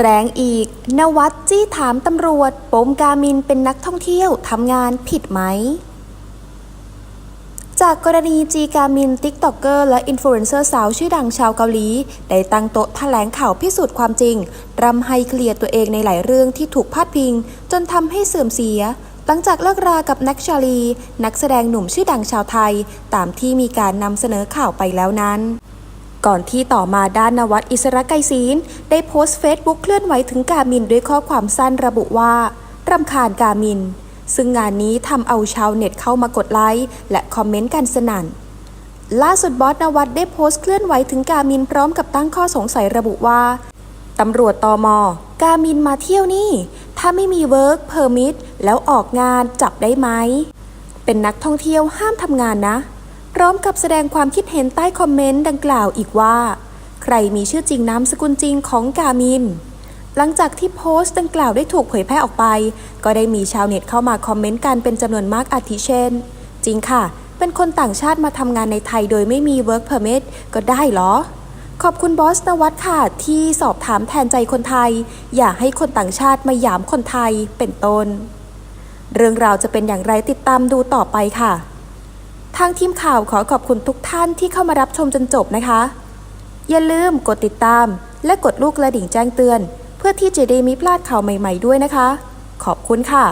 แรงอีก นวัดจี้ถามตำรวจ ปมกามินเป็นนักท่องเที่ยวทำงานผิดไหม จากกรณีจีกามินติ๊กต็อกเกอร์และอินฟลูเอนเซอร์สาวชื่อดังชาวเกาหลี ได้ตั้งโต๊ะแถลงข่าวพิสูจน์ความจริง รำให้เคลียร์ตัวเองในหลายเรื่องที่ถูกพาดพิง จนทำให้เสื่อมเสียหลังจากเลิกรากับแน็กชาลี นักแสดงหนุ่มชื่อดังชาวไทย ตามที่มีการนำเสนอข่าวไปแล้วนั้น ก่อนที่ต่อมาด้านนวัดอิสระไกรศีลได้โพสต์เฟซบุ๊กเคลื่อนไหวถึงกามินด้วยข้อความสั้นระบุว่ารำคาญกามิน ซึ่งงานนี้ทำเอาชาวเน็ตเข้ามากดไลค์และคอมเมนต์กันสนั่นล่าสุดบอสนวัดได้โพสต์เคลื่อนไหวถึงกามินพร้อมกับตั้งข้อสงสัยระบุว่าตำรวจตอมกามินมาเที่ยวนี่ ถ้าไม่มีเวิร์กเพอร์มิทแล้วออกงานจับได้ไหม เป็นนักท่องเที่ยวห้ามทำงานนะ พร้อมกับแสดงความคิดเห็นใต้คอมเมนต์ดังกล่าวอีกว่า ใครมีชื่อจริงนามสกุลจริงของกามิน หลังจากที่โพสต์ดังกล่าวได้ถูกเผยแพร่ออกไป ก็ได้มีชาวเน็ตเข้ามาคอมเมนต์กันเป็นจำนวนมากอาทิเช่น จริงค่ะ เป็นคนต่างชาติมาทำงานในไทยโดยไม่มี work permit ก็ได้เหรอ ขอบคุณบอสนวัตค่ะ ที่สอบถามแทนใจคนไทย อย่าให้คนต่างชาติมาหยามคนไทยเป็นต้น เรื่องราวจะเป็นอย่างไรติดตามดูต่อไปค่ะางทีมข่าวขอขอบคุณทุกท่านที่เข้ามารับชมจนจบนะคะ อย่าลืมกดติดตาม และกดลูกกระดิ่งแจ้งเตือน เพื่อที่จะได้ไม่พลาดข่าวใหม่ ๆด้วยนะคะ ขอบคุณค่ะ